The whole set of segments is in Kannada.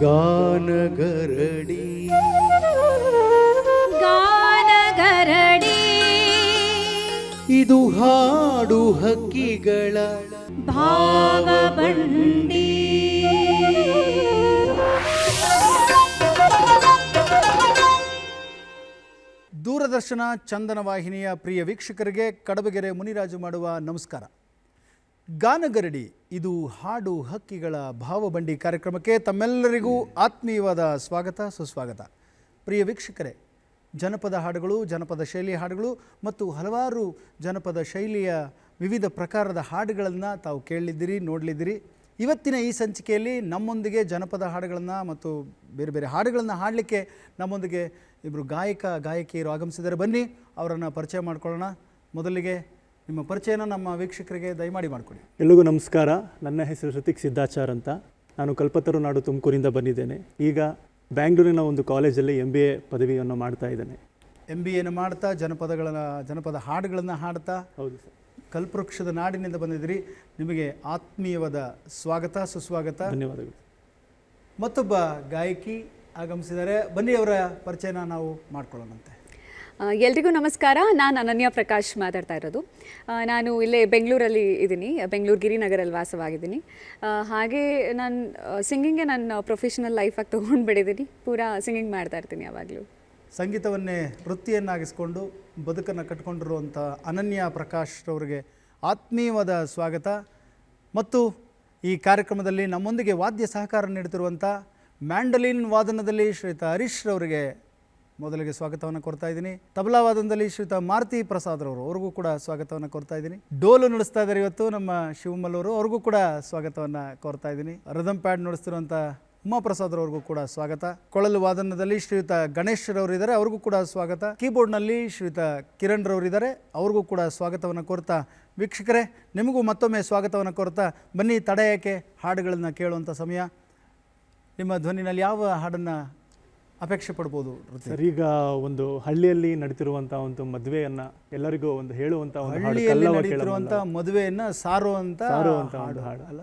ಗಾನಗರಡಿ. ಗಾನಗರಡಿ. ಇದು ಹಾಡು ಹಕ್ಕಿಗಳ ಭಾವಬಂಡಿ. ದೂರದರ್ಶನ ಚಂದನ ವಾಹಿನಿಯ ಪ್ರಿಯ ವೀಕ್ಷಕರಿಗೆ ಕಡಬಗೆರೆ ಮುನಿರಾಜು ಮಾಡುವ ನಮಸ್ಕಾರ. ಗಾನಗರಡಿ, ಇದು ಹಾಡು ಹಕ್ಕಿಗಳ ಭಾವಬಂಡಿ ಕಾರ್ಯಕ್ರಮಕ್ಕೆ ತಮ್ಮೆಲ್ಲರಿಗೂ ಆತ್ಮೀಯವಾದ ಸ್ವಾಗತ, ಸುಸ್ವಾಗತ. ಪ್ರಿಯ ವೀಕ್ಷಕರೇ, ಜನಪದ ಹಾಡುಗಳು, ಜನಪದ ಶೈಲಿ ಹಾಡುಗಳು ಮತ್ತು ಹಲವಾರು ಜನಪದ ಶೈಲಿಯ ವಿವಿಧ ಪ್ರಕಾರದ ಹಾಡುಗಳನ್ನು ತಾವು ಕೇಳಿದ್ದೀರಿ, ನೋಡಲಿದ್ದೀರಿ. ಇವತ್ತಿನ ಈ ಸಂಚಿಕೆಯಲ್ಲಿ ನಮ್ಮೊಂದಿಗೆ ಜನಪದ ಹಾಡುಗಳನ್ನು ಮತ್ತು ಬೇರೆ ಬೇರೆ ಹಾಡುಗಳನ್ನು ಹಾಡಲಿಕ್ಕೆ ನಮ್ಮೊಂದಿಗೆ ಇಬ್ಬರು ಗಾಯಕ, ಗಾಯಕಿಯರು ಆಗಮಿಸಿದರೆ ಬನ್ನಿ, ಅವರನ್ನು ಪರಿಚಯ ಮಾಡಿಕೊಳ್ಳೋಣ. ಮೊದಲಿಗೆ ನಿಮ್ಮ ಪರಿಚಯನ ನಮ್ಮ ವೀಕ್ಷಕರಿಗೆ ದಯಮಾಡಿ ಮಾಡಿಕೊಡಿ. ಎಲ್ರಿಗೂ ನಮಸ್ಕಾರ. ನನ್ನ ಹೆಸರು ಋತಿಕ್ ಸಿದ್ದಾಚಾರ್ ಅಂತ. ನಾನು ಕಲ್ಪತರು ನಾಡು ತುಮಕೂರಿಂದ ಬಂದಿದ್ದೇನೆ. ಈಗ ಬ್ಯಾಂಗ್ಳೂರಿನ ಒಂದು ಕಾಲೇಜಲ್ಲಿ ಎಂ ಬಿ ಎ ಪದವಿಯನ್ನು ಮಾಡ್ತಾ ಇದ್ದೇನೆ. ಎಂ ಬಿ ಎನ ಮಾಡ್ತಾ ಜನಪದಗಳ ಜನಪದ ಹಾಡುಗಳನ್ನು ಹಾಡ್ತಾ ಹೌದು ಸರ್. ಕಲ್ಪವೃಕ್ಷದ ನಾಡಿನಿಂದ ಬಂದಿದ್ದೀರಿ. ನಿಮಗೆ ಆತ್ಮೀಯವಾದ ಸ್ವಾಗತ ಸುಸ್ವಾಗತ. ಧನ್ಯವಾದಗಳು. ಮತ್ತೊಬ್ಬ ಗಾಯಕಿ ಆಗಮಿಸಿದ್ದಾರೆ. ಬನ್ನಿ ಅವರ ಪರಿಚಯನ ನಾವು ಮಾಡ್ಕೊಳ್ಳೋಣಂತೆ. ಎಲ್ರಿಗೂ ನಮಸ್ಕಾರ. ನಾನು ಅನನ್ಯ ಪ್ರಕಾಶ್ ಮಾತಾಡ್ತಾ ಇರೋದು. ನಾನು ಇಲ್ಲೇ ಬೆಂಗಳೂರಲ್ಲಿ ಇದ್ದೀನಿ. ಬೆಂಗಳೂರು ಗಿರಿನಗರಲ್ಲಿ ವಾಸವಾಗಿದ್ದೀನಿ. ಹಾಗೆ ನಾನು ಸಿಂಗಿಂಗೆ ನನ್ನ ಪ್ರೊಫೆಷನಲ್ ಲೈಫಾಗಿ ಬಿಡಿದ್ದೀನಿ ಪೂರಾ ಸಿಂಗಿಂಗ್ ಮಾಡ್ತಾ ಇರ್ತೀನಿ ಯಾವಾಗಲೂ. ಸಂಗೀತವನ್ನೇ ವೃತ್ತಿಯನ್ನಾಗಿಸ್ಕೊಂಡು ಬದುಕನ್ನು ಕಟ್ಕೊಂಡಿರುವಂಥ ಅನನ್ಯ ಪ್ರಕಾಶ್ ರವರಿಗೆ ಆತ್ಮೀಯವಾದ ಸ್ವಾಗತ. ಮತ್ತು ಈ ಕಾರ್ಯಕ್ರಮದಲ್ಲಿ ನಮ್ಮೊಂದಿಗೆ ವಾದ್ಯ ಸಹಕಾರ ನೀಡುತ್ತಿರುವಂಥ ಮ್ಯಾಂಡಲಿನ್ ವಾದನದಲ್ಲಿ ಶ್ರೀತ ಹರೀಶ್ ರವರಿಗೆ ಮೊದಲಿಗೆ ಸ್ವಾಗತವನ್ನು ಕೊಡ್ತಾ ಇದ್ದೀನಿ. ತಬಲಾ ವಾದನದಲ್ಲಿ ಶ್ರೀಯುತ ಮಾರುತಿ ಪ್ರಸಾದ್ ರವರು, ಅವ್ರಿಗೂ ಕೂಡ ಸ್ವಾಗತವನ್ನು ಕೊಡ್ತಾ ಇದ್ದೀನಿ. ಡೋಲು ನುಡಿಸ್ತಾ ಇದ್ದಾರೆ ಇವತ್ತು ನಮ್ಮ ಶಿವಮಲ್ ಅವರು ಅವ್ರಿಗೂ ಕೂಡ ಸ್ವಾಗತವನ್ನು ಕೋರ್ತಾ ಇದ್ದೀನಿ. ರದಮ್ ಪ್ಯಾಡ್ ನುಡಿಸ್ತಿರುವಂಥ ಉಮಾಪ್ರಸಾದ್ ಅವ್ರಿಗೂ ಕೂಡ ಸ್ವಾಗತ. ಕೊಳಲು ವಾದನದಲ್ಲಿ ಶ್ರೀಯುತ ಗಣೇಶ್ ಇದ್ದಾರೆ, ಅವ್ರಿಗೂ ಕೂಡ ಸ್ವಾಗತ. ಕೀಬೋರ್ಡ್ನಲ್ಲಿ ಶ್ರೀಯುತ ಕಿರಣ್ ರವರು ಇದ್ದಾರೆ, ಅವ್ರಿಗೂ ಕೂಡ ಸ್ವಾಗತವನ್ನು ಕೋರ್ತಾ ವೀಕ್ಷಕರೇ, ನಿಮಗೂ ಮತ್ತೊಮ್ಮೆ ಸ್ವಾಗತವನ್ನು ಕೋರ್ತಾ ಬನ್ನಿ ತಡೆಯಕ್ಕೆ ಯಾಕೆ ಹಾಡುಗಳನ್ನು ಕೇಳುವಂಥ ಸಮಯ. ನಿಮ್ಮ ಧ್ವನಿನಲ್ಲಿ ಯಾವ ಹಾಡನ್ನು ಅಪೇಕ್ಷೆ ಪಡ್ಬೋದು? ಸರ್ ಈಗ ಒಂದು ಹಳ್ಳಿಯಲ್ಲಿ ನಡೀತಿರುವಂಥ ಒಂದು ಮದುವೆಯನ್ನ ಎಲ್ಲರಿಗೂ ಒಂದು ಹೇಳುವಂಥ ಹಳ್ಳಿಯಲ್ಲಿ ನಡೀತಿರುವಂಥ. ಮದುವೆಯನ್ನು ಸಾರುವಂಥ ಸಾರುವಂಥ ಹಾಡು ಹಾಡು. ಅಲ್ಲ?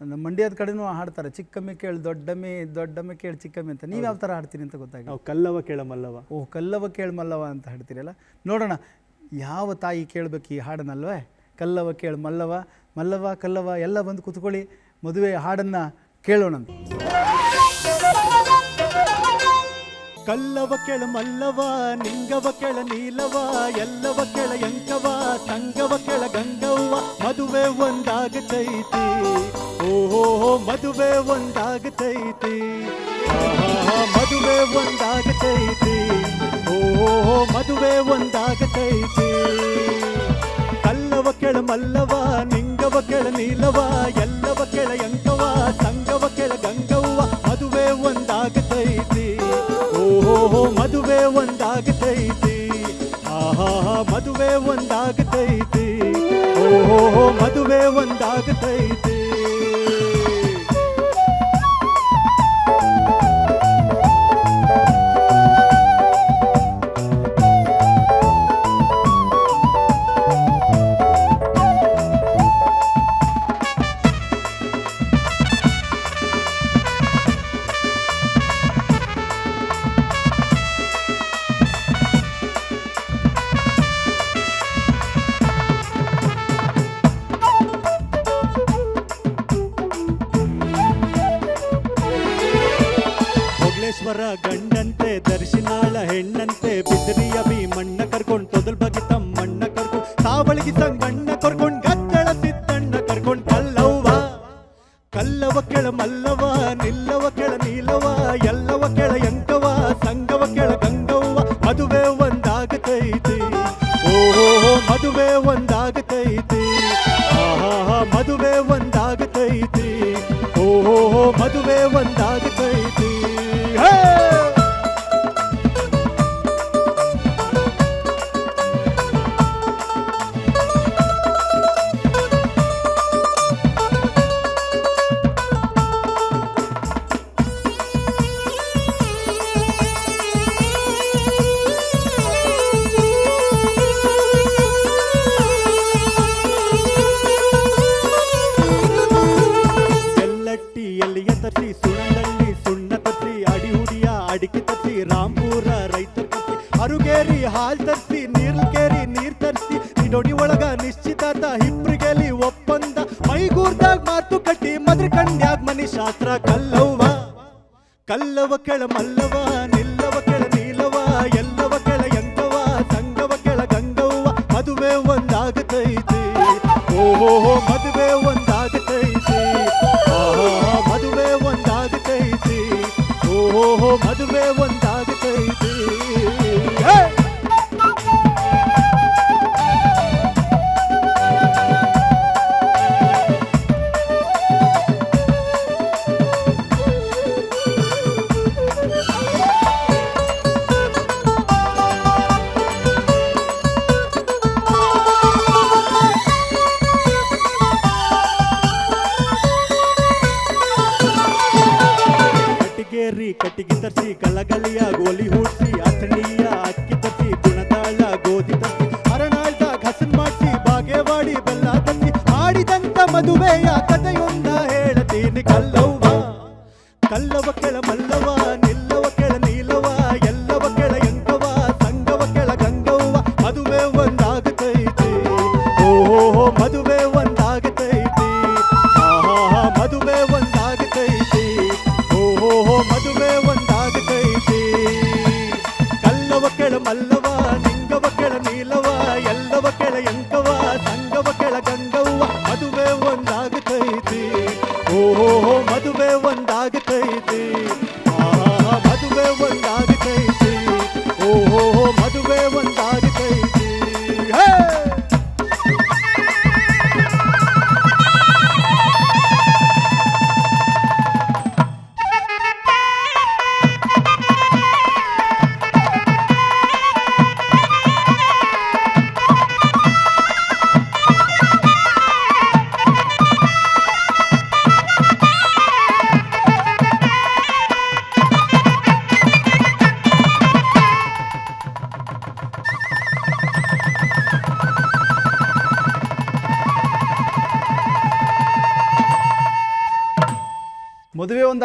ನಮ್ಮ ಮಂಡ್ಯದ ಕಡೆನೂ ಹಾಡ್ತಾರೆ ಚಿಕ್ಕಮ್ಮಿ ಕೇಳಿ ದೊಡ್ಡಮ್ಮಿ ದೊಡ್ಡಮ್ಮಿ ಕೇಳಿ ಚಿಕ್ಕಮ್ಮಿ ಅಂತ. ನೀವು ಯಾವ ಥರ ಹಾಡ್ತೀರಿ ಅಂತ ಗೊತ್ತಾಗಿ ನಾವು ಕಲ್ಲವ ಕೇಳಮಲ್ಲವ ಓಹ್ ಕಲ್ಲವ ಕೇಳ ಮಲ್ಲವ ಅಂತ ಹಾಡ್ತೀರಲ್ಲ ನೋಡೋಣ ಯಾವ ತಾಯಿ ಕೇಳಬೇಕು ಈ ಹಾಡನ್ನಲ್ವೇ ಕಲ್ಲವ ಕೇಳು ಮಲ್ಲವ ಮಲ್ಲವ ಕಲ್ಲವ ಎಲ್ಲ ಬಂದು ಕೂತ್ಕೊಳ್ಳಿ ಮದುವೆ ಹಾಡನ್ನು ಕೇಳೋಣಂತ. ಕಲ್ಲವ ಕೆಳ ಮಲ್ಲವ ನಿಂಗವ ಕೆಳ ನೀಲವ ಎಲ್ಲವ ಕೆಳ ಎಂಕವ ಸಂಗವ ಕೆಳ ಗಂಗವ್ವ ಮದುವೆ ಒಂದಾಗತೈತಿ ಓಹೋ ಮದುವೆ ಒಂದಾಗತೈತಿ ಆಹಾ, ಮದುವೆ ಒಂದಾಗತೈತಿ ಓಹೋ ಮದುವೆ ಒಂದಾಗತೈತಿ ಕಲ್ಲವ ಕೆಳ ಮಲ್ಲವ ನಿಂಗವ ಕೆಳ ನೀಲವ ಎಲ್ಲವ ಕೆಳ ಎಂಕವ ಸಂಗವ ಕೆಳ ಗಂಗವ್ವ ಓಹೋ ಮದುವೆ ಒಂದಾಗತೈತಿ. ಆಹಾ ಮದುವೆ ಒಂದಾಗತೈತಿ. ಓಹೋ ಮದುವೆ ಒಂದಾಗತೈತಿ. ಕೆಳ ಎಂಕವ ಇಬ್ರಿಗೆಲಿ ಒಪ್ಪಂದ. ಮೈಗೂರ್ದಾಗ ಮಾತು ಕಟ್ಟಿ, ಮದ್ರ ಕಂಡ್ಯಾಗ ಮನಿ ಶಾಸ್ತ್ರ ಕಲ್ಲವ್ವ. ಕಲ್ಲವ ಕೆಳ ಮಲ್ಲವ ನಿಲ್ಲವ ಕೆಳ ನೀಲವ ಎಲ್ಲವ ಕೆಳ ಎಂಕವ ಸಂಗವ ಕೆಳ ಗಂಗವ್ವ. ಮದುವೆ ಒಂದಾಗತೈತಿ. ಓಹೋ ಮದುವೆ ಒಂದಾಗತೈತಿ. ಮದುವೆ ಒಂದಾಗತೈತಿ. ಓಹೋ ಮದುವೆ ಒಂದಾಗತೈತಿ. ಕಟ್ಟಿಗೇರಿ ಕಟ್ಟಿಗೆ ತರಿಸಿ ಕಳ್ಳಗಲಿಯ ಗೋಲಿ ಹೂಡ್ಸಿ ಅಥಣಿಯ ಅಕ್ಕಿ ತರಿಸಿ ಗುಣದಾಳ ಗೋಧಿ ತರಿಸಿ ಹರನಾಳ್ದಾಗ ಹಸನ್ ಮಾಡಿಸಿ ಬಾಗೇವಾಡಿ ಬೆಲ್ಲ ತರಿಸಿ ಮಾಡಿದಂತ ಮದುವೆಯ ಕಥೆಯೊಂದ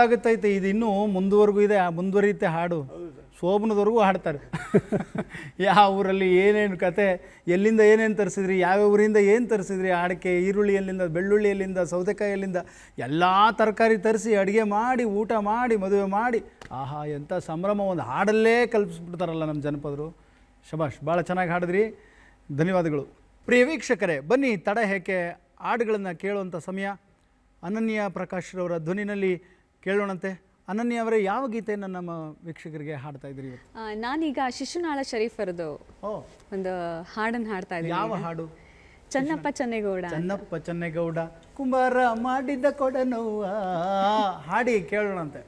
ಒಂದಾಗುತ್ತೈತೆ ಇದು ಇನ್ನೂ ಮುಂದುವರೆಗೂ ಇದೆ ಮುಂದುವರಿಯುತ್ತೆ ಹಾಡು. ಶೋಭನದವರೆಗೂ ಹಾಡ್ತಾರೆ. ಯಾವ ಊರಲ್ಲಿ ಏನೇನು ಕತೆ, ಎಲ್ಲಿಂದ ಏನೇನು ತರಿಸಿದ್ರಿ, ಯಾವ ಊರಿಂದ ಏನು ತರಿಸಿದ್ರಿ ಅಡಿಕೆ ಈರುಳ್ಳಿ ಎಲ್ಲಿಂದ, ಬೆಳ್ಳುಳ್ಳಿ ಎಲ್ಲಿಂದ, ಸೌತೆಕಾಯಿ ಎಲ್ಲಿಂದ, ಎಲ್ಲ ತರಕಾರಿ ತರಿಸಿ ಅಡುಗೆ ಮಾಡಿ, ಊಟ ಮಾಡಿ, ಮದುವೆ ಮಾಡಿ. ಆಹಾ ಎಂಥ ಸಂಭ್ರಮ, ಒಂದು ಹಾಡಲ್ಲೇ ಕಲ್ಪಿಸ್ಬಿಡ್ತಾರಲ್ಲ ನಮ್ಮ ಜನಪದರು. ಶಬಾಷ್ ಭಾಳ ಚೆನ್ನಾಗಿ ಹಾಡಿದ್ರಿ. ಧನ್ಯವಾದಗಳು. ಪ್ರಿಯ ವೀಕ್ಷಕರೇ, ಬನ್ನಿ ತಡ ಹೇಗೆ ಹಾಡುಗಳನ್ನು ಕೇಳುವಂಥ ಸಮಯ. ಅನನ್ಯ ಪ್ರಕಾಶ್ರವರ ಧ್ವನಿನಲ್ಲಿ ಕೇಳೋಣಂತೆ. ಅನನ್ಯ ಅವರೇ ಯಾವ ಗೀತೆಯನ್ನು ನಮ್ಮ ವೀಕ್ಷಕರಿಗೆ ಹಾಡ್ತಾ ಇದ್ರಿ ನಾನೀಗ ಶಿಶುನಾಳ ಶರೀಫರದು ಒಂದು ಹಾಡನ್ನು ಹಾಡ್ತಾ ಇದ್ದೀನಿ. ಯಾವ ಹಾಡು? ಚನ್ನಪ್ಪ ಚನ್ನೇಗೌಡ ಚನ್ನಪ್ಪ ಚನ್ನೇಗೌಡ ಕುಂಬಾರ ಮಾಡಿದ್ದ ಕೊಡನವ್ವ ಹಾಡಿ ಕೇಳೋಣಂತೆ.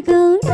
ಚಿನ್ನಪ್ಪ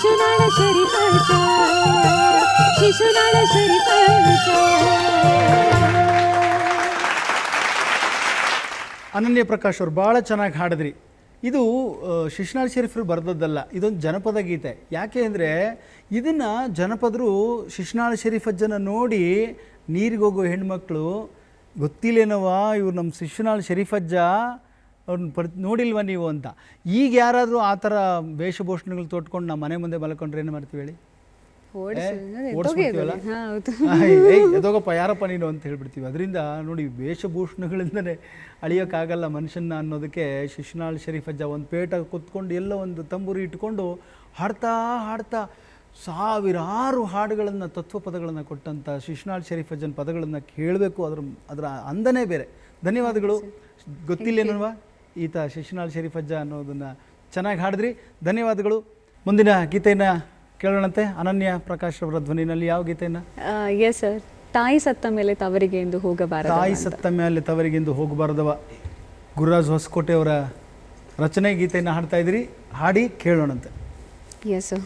ಶಿಶುನಾಳ ಶರೀಫಜ್ಜ ಶಿಶುನಾಳ ಅನನ್ಯ ಪ್ರಕಾಶ್ ಅವರು ಭಾಳ ಚೆನ್ನಾಗಿ ಹಾಡಿದ್ರಿ. ಇದು ಶಿಶುನಾಳ ಶರೀಫರು ಬರೆದದ್ದಲ್ಲ, ಇದೊಂದು ಜನಪದ ಗೀತೆ. ಯಾಕೆ ಅಂದರೆ, ಇದನ್ನು ಜನಪದರು ಶಿಶ್ನಾಳ್ ಶರೀಫಜ್ಜನ ನೋಡಿ ನೀರಿಗೋಗೋ ಹೆಣ್ಮಕ್ಳು ಗೊತ್ತಿಲ್ಲೇನವ ಇವ್ರು ನಮ್ಮ ಶಿಶ್ನಾಳ್ ಶರೀಫಜ್ಜ? ಅವ್ರನ್ನ ಪರ್ ನೋಡಿಲ್ವ ನೀವು ಅಂತ. ಈಗ ಯಾರಾದರೂ ಆ ಥರ ವೇಷಭೂಷಣಗಳು ತೊಟ್ಕೊಂಡು ನಮ್ಮ ಮನೆ ಮುಂದೆ ಬಲ್ಕೊಂಡ್ರೆ ಏನು ಮಾಡ್ತೀವಿ ಹೇಳಿ? ಓಡಿಸ್ಬಿಡ್ತೀವಲ್ಲ? ಎದೋಗಪ್ಪ ಯಾರಪ್ಪ ನೀನು ಅಂತ ಹೇಳ್ಬಿಡ್ತೀವಿ. ಅದರಿಂದ ನೋಡಿ ವೇಷಭೂಷಣಗಳಿಂದನೇ ಅಳಿಯೋಕ್ಕಾಗಲ್ಲ ಮನುಷ್ಯನ ಅನ್ನೋದಕ್ಕೆ ಶಿಶುನಾಳ್ ಶರೀಫ್ ಅಜ್ಜ ಒಂದು ಪೇಟ ಕುತ್ಕೊಂಡು ಎಲ್ಲ ಒಂದು ತಂಬೂರಿ ಇಟ್ಕೊಂಡು ಹಾಡ್ತಾ ಹಾಡ್ತಾ ಸಾವಿರಾರು ಹಾಡುಗಳನ್ನು ತತ್ವ ಪದಗಳನ್ನು ಕೊಟ್ಟಂಥ ಶಿಶುನಾಳ್ ಶರೀಫ್ ಅಜ್ಜನ ಪದಗಳನ್ನು ಕೇಳಬೇಕು. ಅದ್ರ ಅದರ ಅಂದನೇ ಬೇರೆ. ಧನ್ಯವಾದಗಳು. ಗೊತ್ತಿಲ್ಲೇನಲ್ವಾ ಈತ ಶಶಿನಾಲ್ ಶರೀಫಜ್ಜ ಅನ್ನೋದನ್ನು ಚೆನ್ನಾಗಿ ಹಾಡಿದ್ರಿ. ಧನ್ಯವಾದಗಳು. ಮುಂದಿನ ಗೀತೆಯನ್ನು ಕೇಳೋಣಂತೆ. ಅನನ್ಯ ಪ್ರಕಾಶ್ ಅವರ ಧ್ವನಿನಲ್ಲಿ ಯಾವ ಗೀತೆಯನ್ನು? ಎಸ್ ಸರ್ ತಾಯಿ ಸತ್ತ ಮೇಲೆ ತವರಿಗೆ ಎಂದು ಹೋಗಬಾರದು ತಾಯಿ ಸತ್ತ ಮೇಲೆ ತವರಿಗೆಂದು ಹೋಗಬಾರದವ. ಗುರುರಾಜ್ ಹೊಸಕೋಟೆ ಅವರ ರಚನೆ ಗೀತೆಯನ್ನು ಹಾಡ್ತಾ ಇದ್ರಿ. ಹಾಡಿ ಕೇಳೋಣಂತೆ. ಎಸ್ ಸರ್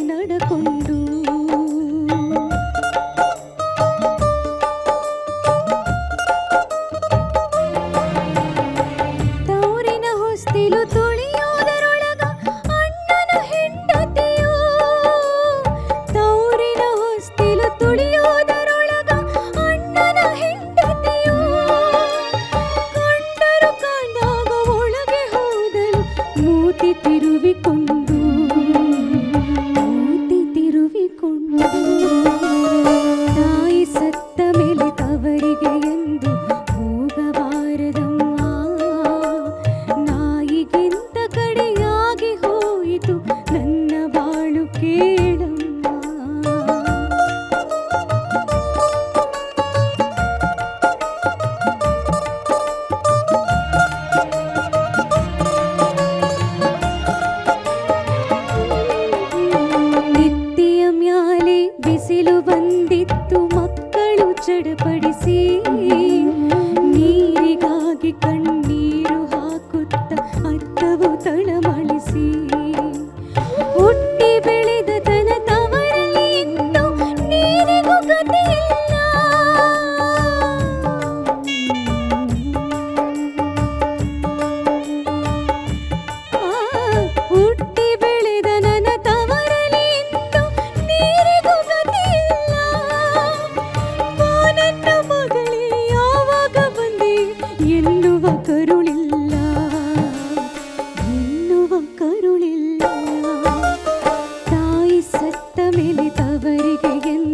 ಬಂದೆ வருகையில்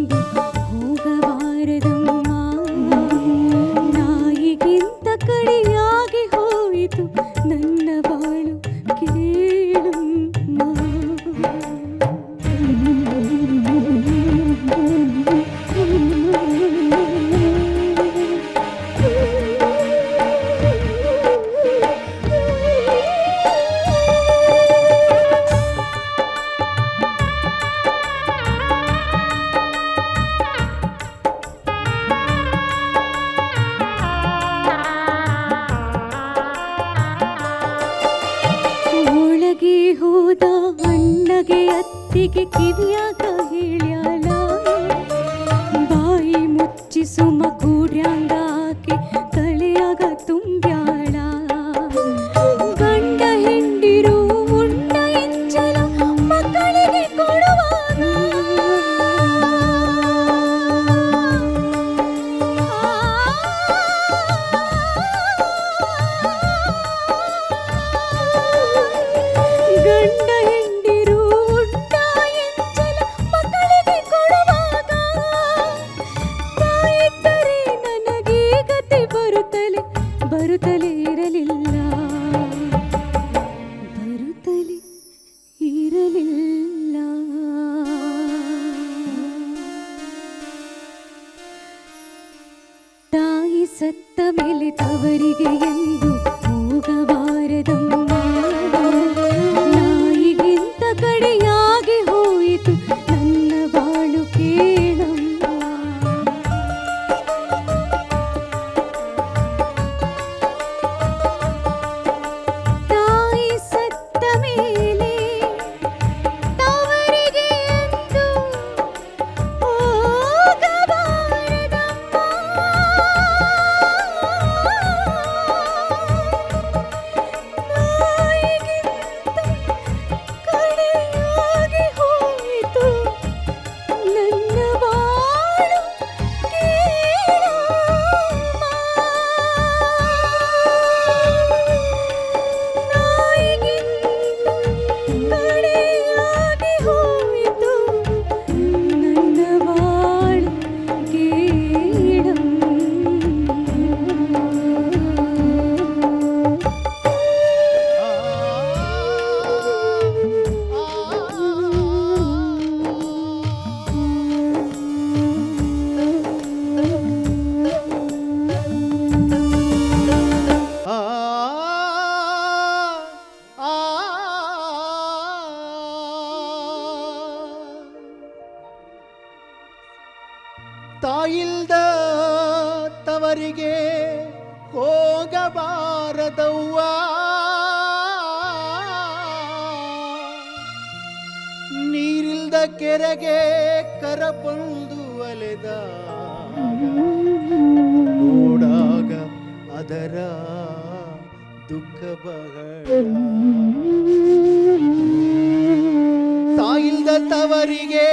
ತವರಿಗೆ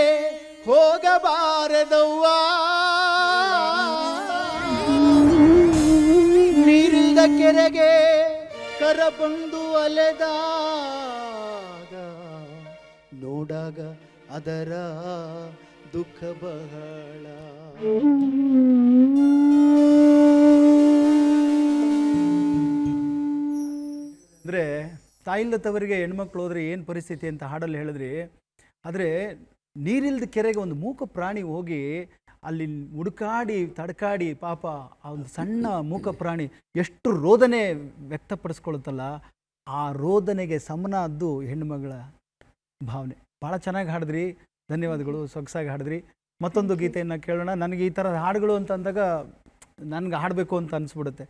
ಹೋಗಬಾರದವ್ವ. ನೀರಿಲ್ದ ಕೆರೆಗೆ ಕರ ಬಂದು ಅಲೆದಾಗ ನೋಡಾಗ ಅದರ ದುಃಖ ಬಹಳ. ಅಂದ್ರೆ ತಾಯಿಲ್ಲದವರಿಗೆ ಹೆಣ್ಮಕ್ಳು ಹೋದ್ರೆ ಏನು ಪರಿಸ್ಥಿತಿ ಅಂತ ಹಾಡಲ್ಲಿ ಹೇಳಿದ್ರಿ. ಆದರೆ ನೀರಿಲ್ದ ಕೆರೆಗೆ ಒಂದು ಮೂಕ ಪ್ರಾಣಿ ಹೋಗಿ ಅಲ್ಲಿ ಹುಡುಕಾಡಿ, ತಡಕಾಡಿ ಪಾಪ ಆ ಒಂದು ಸಣ್ಣ ಮೂಕ ಪ್ರಾಣಿ ಎಷ್ಟು ರೋದನೆ ವ್ಯಕ್ತಪಡಿಸ್ಕೊಳುತ್ತಲ್ಲ ಆ ರೋದನೆಗೆ ಸಮನಾದ್ದು ಹೆಣ್ಣುಮಗಳ ಭಾವನೆ. ಭಾಳ ಚೆನ್ನಾಗಿ ಹಾಡಿದ್ರಿ. ಧನ್ಯವಾದಗಳು. ಸೊಗಸಾಗಿ ಹಾಡಿದ್ರಿ. ಮತ್ತೊಂದು ಗೀತೆಯನ್ನು ಕೇಳೋಣ. ನನಗೆ ಈ ಥರದ ಹಾಡುಗಳು ಅಂತ ಅಂದಾಗ ನನಗೆ ಹಾಡಬೇಕು ಅಂತ ಅನಿಸ್ಬಿಡುತ್ತೆ.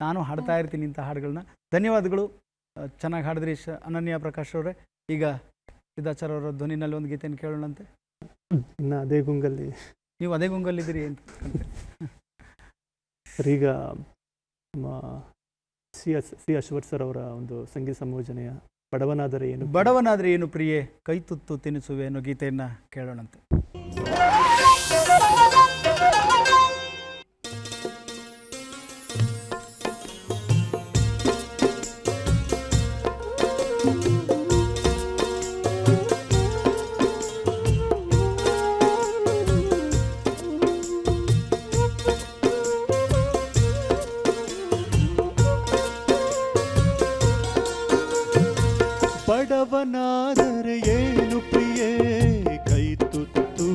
ನಾನು ಹಾಡ್ತಾ ಇರ್ತೀನಿ ಇಂಥ ಹಾಡುಗಳನ್ನ ಧನ್ಯವಾದಗಳು. ಚೆನ್ನಾಗಿ ಹಾಡಿದ್ರಿ ಶ, ಅನನ್ಯ ಪ್ರಕಾಶ್ ಅವರೇ. ಈಗ ಸಿದ್ದಾಚಾರ್ಯ ಅವರ ಧ್ವನಿನಲ್ಲಿ ಒಂದು ಗೀತೆಯನ್ನು ಕೇಳೋಣಂತೆ. ಇನ್ನು ಅದೇ ಗುಂಗಲ್ಲಿ. ನೀವು ಅದೇ ಗುಂಗಲ್ಲಿದ್ದೀರಿ ಅಂತ ಈಗ ನಮ್ಮ C S C Ashwath sir ಅವರ ಒಂದು ಸಂಗೀತ ಸಂಯೋಜನೆಯ ಬಡವನಾದರೆ ಏನು ಬಡವನಾದರೆ ಏನು ಪ್ರಿಯೆ? ಕೈ ತುತ್ತು ತಿನಿಸುವೆ ಅನ್ನೋ ಗೀತೆಯನ್ನು ಕೇಳೋಣಂತೆ. ಬಡವನಾದರೆ ಏನು ಪ್ರಿಯೇ? ಕೈ ತುತ್ತು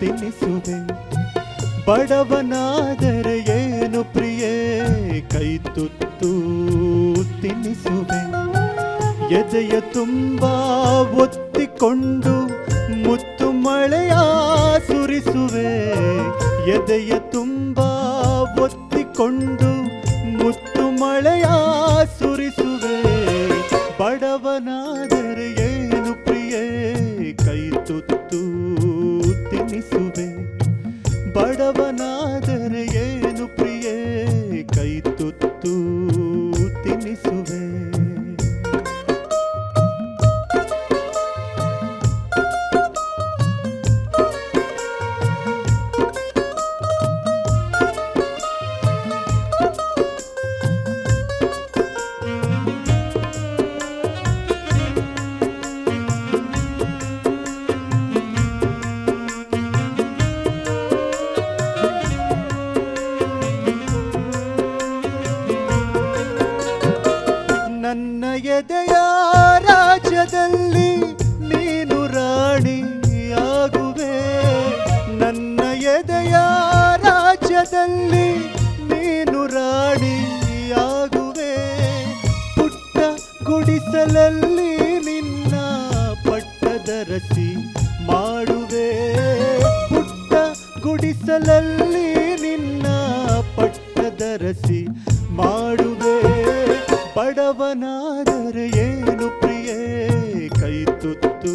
ತಿನ್ನಿಸುವೆ. ಬಡವನಾದರೆ ಏನು ಪ್ರಿಯೇ? ಕೈ ತುತ್ತು ತಿನ್ನಿಸುವೆ. ಎದೆಯ ತುಂಬ ಒತ್ತಿಕೊಂಡು ಮುತ್ತು ಮಳೆಯ ಸುರಿಸುವೆ. ಎದೆಯ ತುಂಬ ಒತ್ತಿಕೊಂಡು ಬಡವನಾದರೆ ಏನು ಪ್ರಿಯೇ? ಕೈ ತುತ್ತು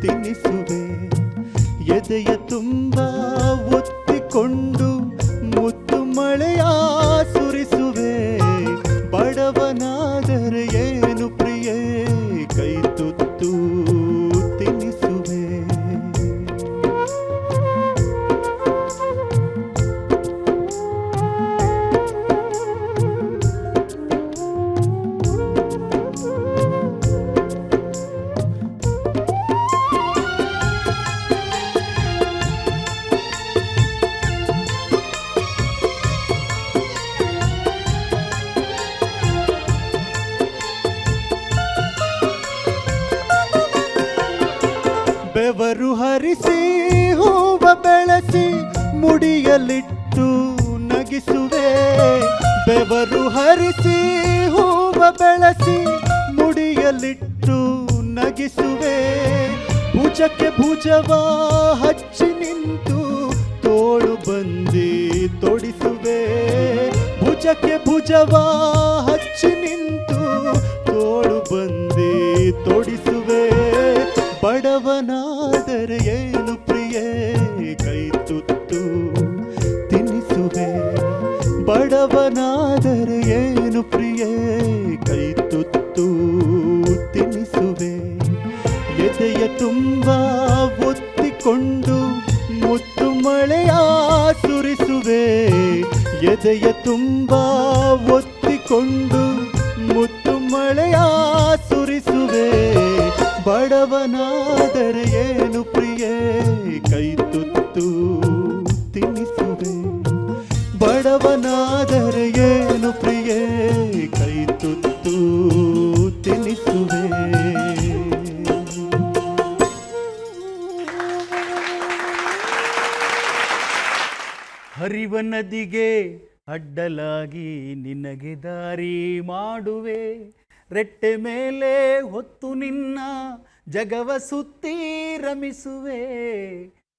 ತಿನ್ನಿಸುವೆ. ಎದೆಯ ತುಂಬ ಒತ್ತಿಕೊಂಡು ಮುಡಿಯಲಿಟ್ಟು ನಗಿಸುವೆ. ಬೆವರು ಹರಿಸಿ ಹೂವ ಬೆಳೆಸಿ ಮುಡಿಯಲಿಟ್ಟು ನಗಿಸುವೆ. ಭುಜಕ್ಕೆ ಭುಜವ ಹಚ್ಚಿ ನಿಂತು ತೋಳು ಬಂದಿ ತೊಡಿಸುವೆ. ಭುಜಕ್ಕೆ ಭುಜವ ಹಚ್ಚಿ ನಿಂತು ತೋಳು ಬಂದಿ ತೊಡಿಸುವೆ. ಬಡವನಾದರೆ ಏನು ಪ್ರಿಯೇ? ಕೈ ತುತ್ತು ತಿಳಿಸುವೆ ಎದೆಯ ತುಂಬ ಒತ್ತಿಕೊಂಡು ಮುತ್ತು ಮಳೆಯ ಸುರಿಸುವೆ. ಎದೆಯ ತುಂಬ ಒತ್ತಿಕೊಂಡು ಮುತ್ತು ಮಳೆಯ ಸುರಿಸುವೆ. ಬಡವನಾದರೆ ಹರಿವ ನದಿಗೆ ಅಡ್ಡಲಾಗಿ ನಿನಗೆ ದಾರಿ ಮಾಡುವೆ. ರೆಟ್ಟೆ ಮೇಲೆ ಹೊತ್ತು ನಿನ್ನ ಜಗವ ಸುತ್ತಿ ರಮಿಸುವೆ.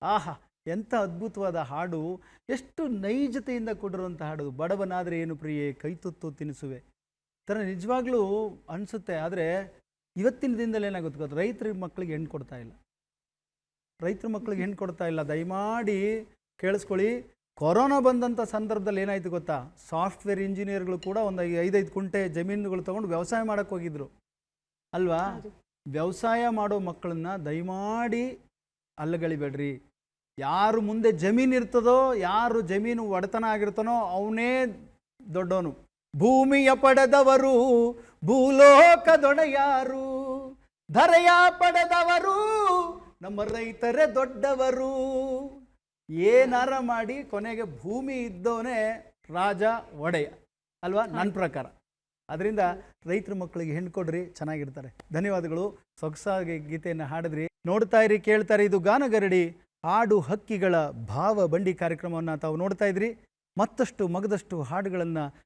ಆಹಾ, ಎಂಥ ಅದ್ಭುತವಾದ ಹಾಡು. ಎಷ್ಟು ನೈಜತೆಯಿಂದ ಕೊಡಿರುವಂಥ ಹಾಡು. ಬಡವನಾದರೆ ಏನು ಪ್ರಿಯೆ? ಕೈತುತ್ತು ತಿನಿಸುವೆ. ಥರ ನಿಜವಾಗ್ಲೂ ಅನಿಸುತ್ತೆ. ಆದರೆ ಇವತ್ತಿನ ದಿನದಲ್ಲಿ ಏನಾಗುತ್ತೆ ಗೊತ್ತು? ರೈತರ ಮಕ್ಕಳಿಗೆ ಹೆಣ್ಣು ಕೊಡ್ತಾ ಇಲ್ಲ. ರೈತರ ಮಕ್ಕಳಿಗೆ ಹೆಣ್ಣು ಕೊಡ್ತಾ ಇಲ್ಲ. ದಯಮಾಡಿ ಕೇಳಿಸ್ಕೊಳ್ಳಿ. ಕೊರೋನಾ ಬಂದಂಥ ಸಂದರ್ಭದಲ್ಲಿ ಏನಾಯಿತು ಗೊತ್ತಾ? ಸಾಫ್ಟ್ವೇರ್ ಇಂಜಿನಿಯರ್ಗಳು ಕೂಡ ಒಂದು ಐದೈದು ಕುಂಟೆ ಜಮೀನುಗಳು ತೊಗೊಂಡು ವ್ಯವಸಾಯ ಮಾಡೋಕ್ಕೆ ಹೋಗಿದ್ರು. ಅಲ್ವಾ? ವ್ಯವಸಾಯ ಮಾಡೋ ಮಕ್ಕಳನ್ನ ದಯಮಾಡಿ ಅಲ್ಲಗಳಿಬೇಡ್ರಿ. ಯಾರು ಮುಂದೆ ಜಮೀನು ಇರ್ತದೋ ಯಾರು ಜಮೀನು ಒಡೆತನ ಆಗಿರ್ತಾನೋ ಅವನೇ ದೊಡ್ಡವನು. ಭೂಮಿಯ ಪಡೆದವರು ಭೂಲೋಕದೊಡೆಯಾರು. ಧರೆಯ ಪಡೆದವರು ನಮ್ಮ ರೈತರೇ ದೊಡ್ಡವರು. ಏನಾರ ಮಾಡಿ ಕೊನೆಗೆ ಭೂಮಿ ಇದ್ದವನೇ ರಾಜ ಒಡೆಯ ಅಲ್ವಾ? ನನ್ನ ಪ್ರಕಾರ. ಅದರಿಂದ ರೈತರ ಮಕ್ಕಳಿಗೆ ಹೆಣ್ಣು ಕೊಡ್ರಿ ಚೆನ್ನಾಗಿರ್ತಾರೆ. ಧನ್ಯವಾದಗಳು. ಸೊಗಸಾಗಿ ಗೀತೆಯನ್ನು ಹಾಡಿದ್ರಿ. ನೋಡ್ತಾ ಇರಿ ಕೇಳ್ತಾರೆ ಇದು ಗಾನಗರಡಿ. ಹಾಡು ಹಕ್ಕಿಗಳ ಭಾವ ಬಂಡಿ ಕಾರ್ಯಕ್ರಮವನ್ನು ತಾವು ನೋಡ್ತಾ ಇದ್ರಿ. ಮತ್ತಷ್ಟು ಮಗದಷ್ಟು ಹಾಡುಗಳನ್ನು